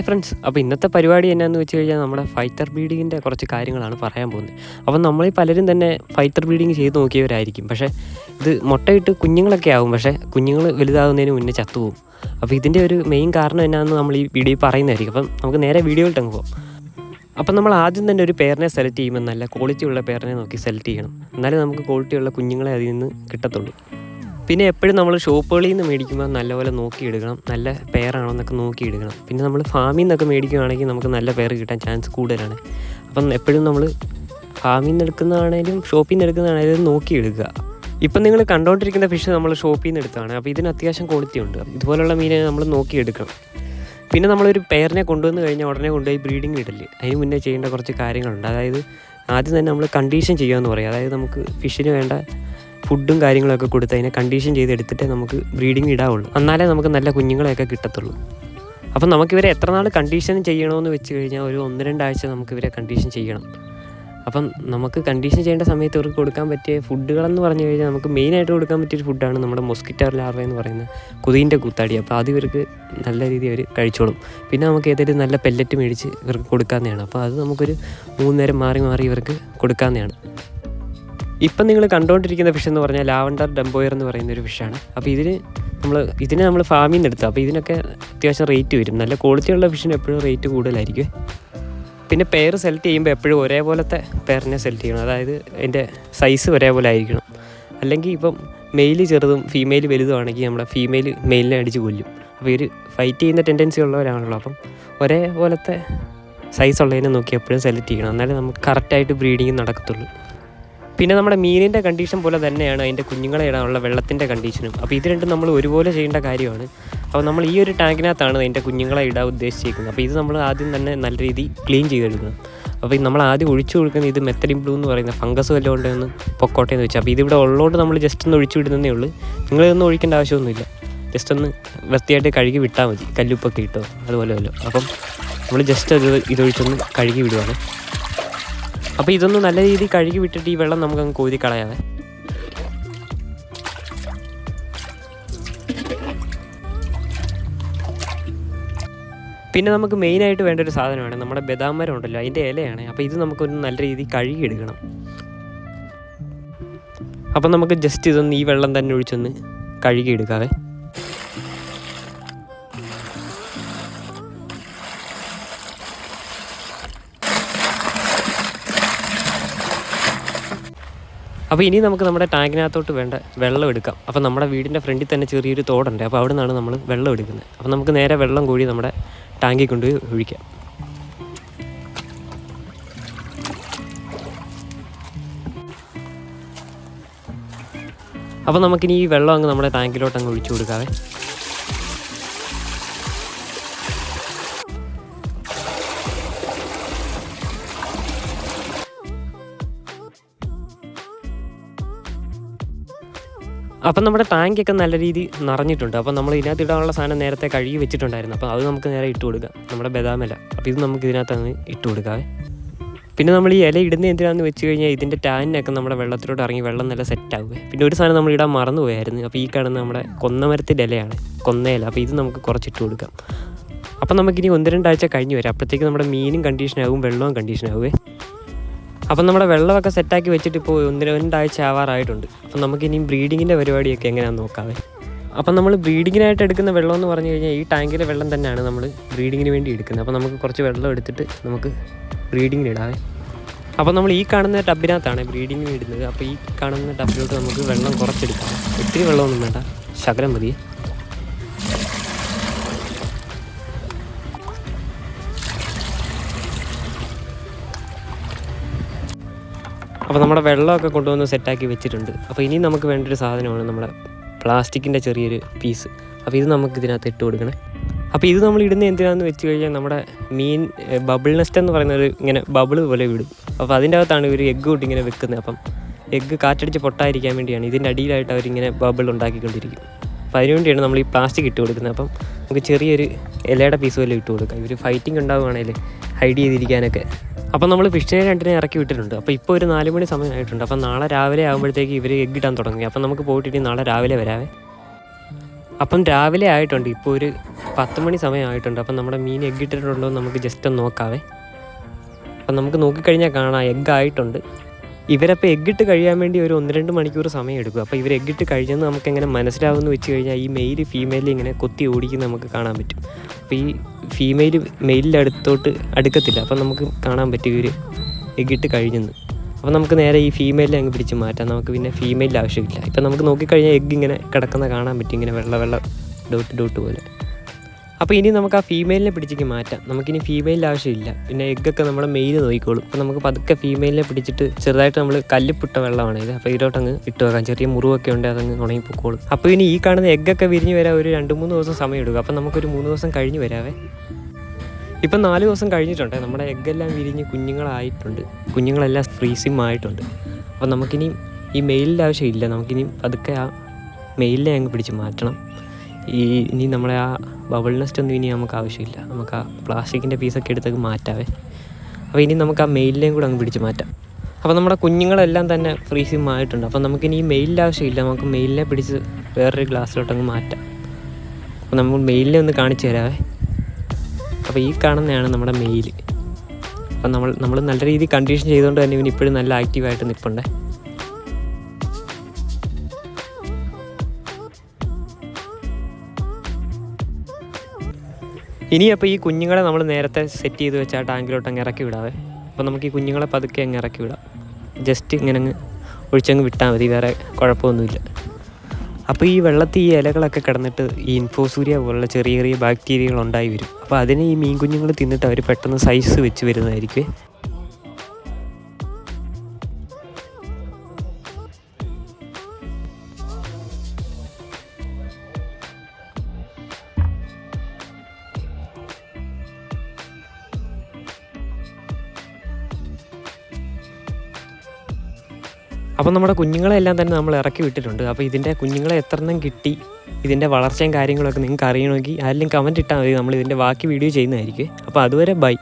Hi friends. അപ്പോൾ ഇന്നത്തെ പരിപാടി എന്നാന്ന് വെച്ച് കഴിഞ്ഞാൽ നമ്മുടെ ഫൈറ്റർ ബ്രീഡിങ്ങിന്റെ കുറച്ച് കാര്യങ്ങളാണ് പറയാൻ പോകുന്നത്. അപ്പം നമ്മൾ പലരും തന്നെ ഫൈറ്റർ ബ്രീഡിങ് ചെയ്ത് നോക്കിയവരായിരിക്കും. പക്ഷേ ഇത് മുട്ടയിട്ട് കുഞ്ഞുങ്ങളൊക്കെ ആവും. പക്ഷേ കുഞ്ഞുങ്ങൾ വലുതാകുന്നതിന് മുന്നേ ചത്തുപോകും. അപ്പോൾ ഇതിന്റെ ഒരു മെയിൻ കാരണം എന്നാന്ന് നമ്മൾ ഈ വീഡിയോ പറയുന്നതായിരിക്കും. അപ്പം നമുക്ക് നേരെ വീഡിയോയിൽ അങ്ങ് പോകാം. അപ്പം നമ്മൾ ആദ്യം തന്നെ ഒരു പേരിനെ സെലക്ട് ചെയ്യുമ്പോൾ നല്ല ക്വാളിറ്റി ഉള്ള പേരിനെ നോക്കി സെലക്ട് ചെയ്യണം. എന്നാലേ നമുക്ക് ക്വാളിറ്റി ഉള്ള കുഞ്ഞുങ്ങളെ അതിൽ നിന്ന് കിട്ടത്തുള്ളൂ. പിന്നെ എപ്പോഴും നമ്മൾ ഷോപ്പുകളിൽ നിന്ന് മേടിക്കുമ്പോൾ നല്ലപോലെ നോക്കിയെടുക്കണം. നല്ല പെയറാണോ എന്നൊക്കെ നോക്കിയെടുക്കണം. പിന്നെ നമ്മൾ ഫാമിൽ നിന്നൊക്കെ മേടിക്കുകയാണെങ്കിൽ നമുക്ക് നല്ല പെയർ കിട്ടാൻ ചാൻസ് കൂടുതലാണ്. അപ്പം എപ്പോഴും നമ്മൾ ഫാമിൽ നിന്ന് എടുക്കുന്നതാണേലും ഷോപ്പിൽ നിന്ന് എടുക്കുന്നതാണേലും നോക്കിയെടുക്കുക. ഇപ്പം നിങ്ങൾ കണ്ടുകൊണ്ടിരിക്കുന്ന ഫിഷ് നമ്മൾ ഷോപ്പിൽ നിന്ന് എടുത്താണ് അപ്പോൾ ഇതിന് അത്യാവശ്യം ക്വാളിറ്റി ഉണ്ട്. ഇതുപോലുള്ള മീനെ നമ്മൾ നോക്കിയെടുക്കണം. പിന്നെ നമ്മളൊരു പെയറിനെ കൊണ്ടുവന്ന് കഴിഞ്ഞാൽ ഉടനെ കൊണ്ടുപോയി ബ്രീഡിംഗ് ഇടൽ അതിന് മുന്നേ ചെയ്യേണ്ട കുറച്ച് കാര്യങ്ങളുണ്ട്. അതായത് ആദ്യം തന്നെ നമ്മൾ കണ്ടീഷൻ ചെയ്യുകയെന്ന് പറയും. അതായത് നമുക്ക് ഫിഷിന് വേണ്ട ഫുഡും കാര്യങ്ങളൊക്കെ കൊടുത്ത് അതിനെ കണ്ടീഷൻ ചെയ്തെടുത്തിട്ടേ നമുക്ക് ബ്രീഡിംഗ് ഇടാവുള്ളൂ. എന്നാലേ നമുക്ക് നല്ല കുഞ്ഞുങ്ങളെയൊക്കെ കിട്ടത്തുള്ളൂ. അപ്പം നമുക്കിവരെ എത്ര നാൾ കണ്ടീഷൻ ചെയ്യണമെന്ന് വെച്ച് കഴിഞ്ഞാൽ ഒരു ഒന്ന് രണ്ടാഴ്ച നമുക്കിവരെ കണ്ടീഷൻ ചെയ്യണം. അപ്പം നമുക്ക് കണ്ടീഷൻ ചെയ്യേണ്ട സമയത്ത് ഇവർക്ക് കൊടുക്കാൻ പറ്റിയ ഫുഡുകളെന്ന് പറഞ്ഞു കഴിഞ്ഞാൽ നമുക്ക് മെയിനായിട്ട് കൊടുക്കാൻ പറ്റിയൊരു ഫുഡാണ് നമ്മുടെ മൊസ്കിറ്റോ ലാർവ എന്ന് പറയുന്ന കുതിന്റെ കൂത്താടി. അപ്പോൾ അത് ഇവർക്ക് നല്ല രീതിയിൽ അവർ കഴിച്ചോളും. പിന്നെ നമുക്ക് ഏതെങ്കിലും നല്ല പെല്ലറ്റ് മേടിച്ച് ഇവർക്ക് കൊടുക്കാവുന്നതാണ്. അപ്പോൾ അത് നമുക്കൊരു മൂന്ന് നേരം മാറി മാറി ഇവർക്ക് കൊടുക്കാവുന്നതാണ്. ഇപ്പം നിങ്ങൾ കണ്ടുകൊണ്ടിരിക്കുന്ന ഫിഷ് എന്ന് പറഞ്ഞാൽ ലാവണ്ടർ ഡംബോയർ എന്ന് പറയുന്ന ഒരു ഫിഷാണ് അപ്പോൾ ഇതിന് നമ്മൾ ഇതിനെ നമ്മൾ ഫാമിൽ നിന്ന് എടുത്തു അപ്പോൾ ഇതിനൊക്കെ അത്യാവശ്യം റേറ്റ് വരും. നല്ല ക്വാളിറ്റിയുള്ള ഫിഷിന് എപ്പോഴും റേറ്റ് കൂടുതലായിരിക്കും. പിന്നെ പെയർ സെലക്ട് ചെയ്യുമ്പോൾ എപ്പോഴും ഒരേപോലത്തെ പെയറിനെ സെലക്ട് ചെയ്യണം. അതായത് അതിന്റെ സൈസ് ഒരേപോലെ ആയിരിക്കണം. അല്ലെങ്കിൽ ഇപ്പം മെയിൽ ചെറുതും ഫീമെയിൽ വലുതുമാണെങ്കിൽ നമ്മുടെ ഫീമെയിൽ മെയിലിനെ അടിച്ച് കൊല്ലും. അപ്പോൾ ഇവർ ഫൈറ്റ് ചെയ്യുന്ന ടെൻഡൻസി ഉള്ളവരാണല്ലോ. അപ്പം ഒരേപോലത്തെ സൈസ് ഉള്ളതിനെ നോക്കി എപ്പോഴും സെലക്ട് ചെയ്യണം. എന്നാലേ നമുക്ക് കറക്റ്റായിട്ട് ബ്രീഡിങ് നടക്കത്തുള്ളൂ. പിന്നെ നമ്മുടെ മീനിന്റെ കണ്ടീഷൻ പോലെ തന്നെയാണ് അതിന്റെ കുഞ്ഞുങ്ങളെ ഇടാനുള്ള വെള്ളത്തിന്റെ കണ്ടീഷനും അപ്പോൾ ഇത് രണ്ടും നമ്മൾ ഒരുപോലെ ചെയ്യേണ്ട കാര്യമാണ്. അപ്പോൾ നമ്മൾ ഈ ഒരു ടാങ്കിനകത്താണ് അതിന്റെ കുഞ്ഞുങ്ങളെ ഇടാൻ ഉദ്ദേശിച്ചിരിക്കുന്നത് അപ്പോൾ ഇത് നമ്മൾ ആദ്യം തന്നെ നല്ല രീതിയിൽ ക്ലീൻ ചെയ്തെടുക്കണം. അപ്പോൾ നമ്മൾ ആദ്യം ഒഴിച്ചു കൊടുക്കുന്ന ഇത് മെത്തലിൻ ബ്ലൂ എന്ന് പറയുന്ന ഫംഗസ് വല്ലതും ഉണ്ടെന്ന് പൊക്കോട്ടെ എന്ന് വെച്ചാൽ. അപ്പോൾ ഇതിവിടെ ഉള്ളതുകൊണ്ട് നമ്മൾ ജസ്റ്റ് ഒന്ന് ഒഴിച്ചു വിടുന്നതേ ഉള്ളൂ. നിങ്ങളിതൊന്നും ഒഴിക്കേണ്ട ആവശ്യമൊന്നുമില്ല. ജസ്റ്റ് ഒന്ന് വൃത്തിയായിട്ട് കഴുകി വിട്ടാൽ മതി. കല്ലുപ്പൊക്കെ ഇട്ടോ അതുപോലെ വല്ലോ അപ്പം നമ്മൾ ജസ്റ്റ് അത് ഇതൊഴിച്ചൊന്ന് കഴുകി വിടുവാണ്. അപ്പോൾ ഇതൊന്ന് നല്ല രീതിയിൽ കഴുകി വിട്ടിട്ട് ഈ വെള്ളം നമുക്ക് അങ്ങ് കോരി കളയാതെ പിന്നെ നമുക്ക് മെയിൻ ആയിട്ട് വേണ്ട ഒരു സാധനമാണ് നമ്മുടെ ബദാം മരം ഉണ്ടല്ലോ അതിന്റെ ഇലയാണ്. അപ്പോൾ ഇത് നമുക്കൊന്ന് നല്ല രീതിയിൽ കഴുകി എടുക്കണം. അപ്പം നമുക്ക് ജസ്റ്റ് ഇതൊന്ന് ഈ വെള്ളം തന്നെ ഒഴിച്ചൊന്ന് കഴുകി അപ്പോൾ ഇനി നമുക്ക് നമ്മുടെ ടാങ്കിനകത്തോട്ട് വേണ്ട വെള്ളം എടുക്കാം. അപ്പോൾ നമ്മുടെ വീടിന്റെ ഫ്രണ്ടിൽ തന്നെ ചെറിയൊരു തോടുണ്ട്. അപ്പോൾ അവിടെ നിന്നാണ് നമ്മൾ വെള്ളം എടുക്കുന്നത്. അപ്പോൾ നമുക്ക് നേരെ വെള്ളം കൂടി നമ്മുടെ ടാങ്കിൽ കൊണ്ടുപോയി ഒഴിക്കാം. അപ്പോൾ നമുക്കിനി ഈ വെള്ളം അങ്ങ് നമ്മുടെ ടാങ്കിലോട്ട് അങ്ങ് ഒഴിച്ചു കൊടുക്കാവേ. അപ്പം നമ്മുടെ ടാങ്കൊക്കെ നല്ല രീതി നിറഞ്ഞിട്ടുണ്ട്. അപ്പം നമ്മൾ ഇതിനകത്ത് ഇടാനുള്ള സാധനം നേരത്തെ കഴുകി വെച്ചിട്ടുണ്ടായിരുന്നു. അപ്പോൾ അത് നമുക്ക് നേരെ ഇട്ട് കൊടുക്കാം. നമ്മുടെ ബദാമല അപ്പോൾ ഇത് നമുക്ക് ഇതിനകത്ത് അങ്ങ് ഇട്ട് കൊടുക്കാവേ പിന്നെ നമ്മൾ ഈ ഇല ഇടുന്ന എന്തിനാണെന്ന് വെച്ച് കഴിഞ്ഞാൽ ഇതിന്റെ ടാനിനൊക്കെ നമ്മുടെ വെള്ളത്തിലോട്ട് ഇറങ്ങി വെള്ളം നല്ല സെറ്റ് ആവുക പിന്നെ ഒരു സാധനം നമ്മൾ ഇടാൻ മറന്നു പോയായിരുന്നു അപ്പോൾ ഈ കാണുന്ന നമ്മുടെ കൊന്നമരത്തിന്റെ ഇലയാണ്. കൊന്നയില. അപ്പോൾ ഇത് നമുക്ക് കുറച്ചിട്ട് കൊടുക്കാം. അപ്പം നമുക്കിനി ഒന്ന് രണ്ടാഴ്ച കഴിഞ്ഞ് വരാം. അപ്പോഴത്തേക്ക് നമ്മുടെ മീനും കണ്ടീഷനാകും വെള്ളവും കണ്ടീഷനാകുവേ അപ്പം നമ്മുടെ വെള്ളമൊക്കെ സെറ്റാക്കി വെച്ചിട്ട് ഇപ്പോൾ ഒന്ന് രണ്ടാഴ്ച ആവാറായിട്ടുണ്ട്. അപ്പം നമുക്ക് ഇനിയും ബ്രീഡിങ്ങിന്റെ പരിപാടിയൊക്കെ എങ്ങനെയാണെന്ന് നോക്കാവേ. അപ്പം നമ്മൾ ബ്രീഡിങ്ങിനായിട്ട് എടുക്കുന്ന വെള്ളം എന്ന് പറഞ്ഞു കഴിഞ്ഞാൽ ഈ ടാങ്കിലെ വെള്ളം തന്നെയാണ് നമ്മൾ ബ്രീഡിങ്ങിന് വേണ്ടി എടുക്കുന്നത്. അപ്പം നമുക്ക് കുറച്ച് വെള്ളം എടുത്തിട്ട് നമുക്ക് ബ്രീഡിങ്ങിന് ഇടാവേ. അപ്പോൾ നമ്മൾ ഈ കാണുന്ന ടബിനകത്താണ് ബ്രീഡിങ്ങിന് ഇടുന്നത്. അപ്പോൾ ഈ കാണുന്ന ടബിലോട്ട് നമുക്ക് വെള്ളം കുറച്ചെടുക്കാം. ഒത്തിരി വെള്ളമൊന്നും വേണ്ട. ശകലം മതിയേ. അപ്പോൾ നമ്മുടെ വെള്ളമൊക്കെ കൊണ്ടുവന്ന് സെറ്റാക്കി വെച്ചിട്ടുണ്ട്. അപ്പോൾ ഇനി നമുക്ക് വേണ്ട ഒരു സാധനമാണ് നമ്മുടെ പ്ലാസ്റ്റിക്കിന്റെ ചെറിയൊരു പീസ്. അപ്പോൾ ഇത് നമുക്ക് ഇതിനകത്ത് ഇട്ട് കൊടുക്കണേ. അപ്പോൾ ഇത് നമ്മൾ ഇടുന്ന എന്തിനാണെന്ന് വെച്ച് കഴിഞ്ഞാൽ നമ്മുടെ മീൻ ബബിൾ നെസ്റ്റ് എന്ന് പറയുന്ന ഒരു ഇങ്ങനെ ബബിൾ പോലെ വിടും. അപ്പോൾ അതിന്റെ അകത്താണ് ഇവർ എഗ്ഗ് കൂട്ടി ഇങ്ങനെ വെക്കുന്നത്. അപ്പം എഗ്ഗ് കാറ്റടിച്ച് പൊട്ടാതിരിക്കാൻ വേണ്ടിയാണ് ഇതിന്റെ അടിയിലായിട്ട് അവരിങ്ങനെ ബബിൾ ഉണ്ടാക്കിക്കൊണ്ടിരിക്കും അപ്പോൾ അതിനുവേണ്ടിയാണ് നമ്മൾ ഈ പ്ലാസ്റ്റിക് ഇട്ട് കൊടുക്കുന്നത്. അപ്പം നമുക്ക് ചെറിയൊരു ഇലയുടെ പീസ് പോലെ ഇട്ട് കൊടുക്കാം. ഇവർ ഫൈറ്റിംഗ് ഉണ്ടാവുകയാണെങ്കിൽ ഹൈഡ് ചെയ്തിരിക്കാനൊക്കെ. അപ്പം നമ്മൾ ഫിഷിനെ രണ്ടിനെ ഇറക്കി വിട്ടിട്ടുണ്ട്. അപ്പോൾ ഇപ്പോൾ ഒരു നാല് മണി സമയമായിട്ടുണ്ട്. അപ്പം നാളെ രാവിലെ ആകുമ്പോഴത്തേക്ക് ഇവർ എഗ് ഇടാൻ തുടങ്ങി. അപ്പം നമുക്ക് പോയിട്ട് നാളെ രാവിലെ വരാവേ. അപ്പം രാവിലെ ആയിട്ടുണ്ട്. ഇപ്പോൾ ഒരു പത്ത് മണി സമയമായിട്ടുണ്ട്. അപ്പം നമ്മുടെ മീൻ എഗ് ഇട്ടിട്ടുണ്ടോ എന്ന് നമുക്ക് ജസ്റ്റ് ഒന്ന് നോക്കാവേ. അപ്പം നമുക്ക് നോക്കിക്കഴിഞ്ഞാൽ കാണാം എഗ് ആയിട്ടുണ്ട്. ഇവരപ്പോൾ എഗ്ഗിട്ട് കഴിയാൻ വേണ്ടി ഒരു ഒന്ന് രണ്ട് മണിക്കൂർ സമയം എടുക്കും. അപ്പോൾ ഇവർ എഗ്ഗിട്ട് കഴിഞ്ഞെന്ന് നമുക്ക് എങ്ങനെ മനസ്സിലാവുമെന്ന് വെച്ച് കഴിഞ്ഞാൽ ഈ മെയിൽ ഫീമെയിൽ ഇങ്ങനെ കൊത്തി ഓടിക്കുന്ന നമുക്ക് കാണാൻ പറ്റും. അപ്പോൾ ഈ ഫീമെയിൽ മെയിലിന്റെ അടുത്തോട്ട് അടുക്കത്തില്ല. അപ്പോൾ നമുക്ക് കാണാൻ പറ്റും ഇവർ എഗ്ഗിട്ട് കഴിഞ്ഞെന്ന്. അപ്പോൾ നമുക്ക് നേരെ ഈ ഫീമെയിലിനെ അങ്ങ് പിടിച്ച് മാറ്റാം. നമുക്ക് പിന്നെ ഫീമെയിലിന്റെ ആവശ്യമില്ല. ഇപ്പം നമുക്ക് നോക്കിക്കഴിഞ്ഞാൽ എഗ്ഗ് ഇങ്ങനെ കിടക്കുന്ന കാണാൻ പറ്റും. ഇങ്ങനെ വെള്ള വെള്ള ഡോട്ട് ഡോട്ട് പോലെ. അപ്പോൾ ഇനി നമുക്ക് ആ ഫീമെയിലിനെ പിടിച്ചേക്ക് മാറ്റാം. നമുക്കിനി ഫീമെയിലിന്റെ ആവശ്യമില്ല. പിന്നെ എഗ്ഗൊക്കെ നമ്മുടെ മെയിൽ നോക്കിക്കോളും. അപ്പോൾ നമുക്ക് പതുക്കെ ഫീമെയിലിനെ പിടിച്ചിട്ട് ചെറുതായിട്ട് നമ്മൾ കല്ലിപ്പിട്ട വെള്ളമാണ് ഇത്. അപ്പോൾ ഇതിലോട്ടങ്ങ് ഇട്ട് വെക്കാം. ചെറിയ മുറിവൊക്കെ ഉണ്ട് അതങ്ങ് ഉണങ്ങി പൊക്കോളും അപ്പോൾ ഇനി ഈ കാണുന്ന എഗ്ഗൊക്കെ വിരിഞ്ഞ് വരാൻ ഒരു രണ്ട് മൂന്ന് ദിവസം സമയം എടുക്കും. അപ്പോൾ നമുക്കൊരു മൂന്ന് ദിവസം കഴിഞ്ഞ് വരാവേ. ഇപ്പം നാല് ദിവസം കഴിഞ്ഞിട്ടുണ്ട്. നമ്മുടെ എഗ്ഗെല്ലാം വിരിഞ്ഞ് കുഞ്ഞുങ്ങളായിട്ടുണ്ട്. കുഞ്ഞുങ്ങളെല്ലാം ഫ്രീസിം ആയിട്ടുണ്ട്. അപ്പോൾ നമുക്കിനി ഈ മെയിലിന്റെ ആവശ്യമില്ല നമുക്കിനി പതുക്കെ ആ മെയിലിനെ അങ്ങ് പിടിച്ച് മാറ്റണം. ഈ ഇനി നമ്മളെ ആ ബബിൾ നെസ്റ്റ് ഒന്നും ഇനി നമുക്ക് ആവശ്യമില്ല. നമുക്ക് ആ പ്ലാസ്റ്റിക്കിന്റെ പീസൊക്കെ എടുത്തൊക്കെ മാറ്റാവേ. അപ്പോൾ ഇനി നമുക്ക് ആ മെയിലിനെയും കൂടെ അങ്ങ് പിടിച്ച് മാറ്റാം. അപ്പോൾ നമ്മുടെ കുഞ്ഞുങ്ങളെല്ലാം തന്നെ ഫ്രീസിങ് ആയിട്ടുണ്ട്. അപ്പോൾ നമുക്കിനി ഈ മെയിലിന്റെ ആവശ്യമില്ല. നമുക്ക് മെയിലിനെ പിടിച്ച് വേറൊരു ഗ്ലാസ്സിലോട്ടങ്ങ് മാറ്റാം. അപ്പോൾ നമ്മൾ മെയിലിനെ ഒന്ന് കാണിച്ചു തരാവേ. അപ്പോൾ ഈ കാണുന്നതാണ് നമ്മുടെ മെയിൽ അപ്പം നമ്മൾ നമ്മൾ നല്ല രീതിയിൽ കണ്ടീഷൻ ചെയ്തുകൊണ്ട് തന്നെ ഇവൻ ഇപ്പോഴും നല്ല ആക്റ്റീവായിട്ട് നിൽപ്പുണ്ടേ ഇനി അപ്പോൾ ഈ കുഞ്ഞുങ്ങളെ നമ്മൾ നേരത്തെ സെറ്റ് ചെയ്ത് വെച്ചാൽ ആ ടാങ്കിലോട്ട് അങ്ങ് ഇറക്കി വിടാവേ. അപ്പോൾ നമുക്ക് ഈ കുഞ്ഞുങ്ങളെ പതുക്കെ അങ്ങ് ഇറക്കി വിടാം. ജസ്റ്റ് ഇങ്ങനെ അങ്ങ് ഒഴിച്ചങ്ങ് വിട്ടാൽ മതി വേറെ കുഴപ്പമൊന്നുമില്ല. അപ്പോൾ ഈ വെള്ളത്തിൽ ഈ ഇലകളൊക്കെ കിടന്നിട്ട് ഈ ഇൻഫോസൂരിയ പോലുള്ള ചെറിയ ചെറിയ ബാക്ടീരിയകൾ ഉണ്ടായി വരും. അപ്പോൾ അതിനെ ഈ മീൻ കുഞ്ഞുങ്ങൾ തിന്നിട്ട് അവർ പെട്ടെന്ന് സൈസ് വെച്ച് വരുന്നതായിരിക്കും അപ്പോൾ നമ്മുടെ കുഞ്ഞുങ്ങളെല്ലാം തന്നെ നമ്മൾ ഇറക്കി വിട്ടിട്ടുണ്ട്. അപ്പോൾ ഇതിന്റെ കുഞ്ഞുങ്ങളെ എത്രണ്ണം കിട്ടി? ഇതിന്റെ വളർച്ചയും കാര്യങ്ങളൊക്കെ നിങ്ങൾക്ക് അറിയണമെങ്കിൽ ആരെങ്കിലും കമന്റ് ഇട്ടാൽ മതി. നമ്മൾ ഇതിന്റെ ബാക്കി വീഡിയോ ചെയ്യുന്നതായിരിക്കും. അപ്പോൾ അതുവരെ ബൈ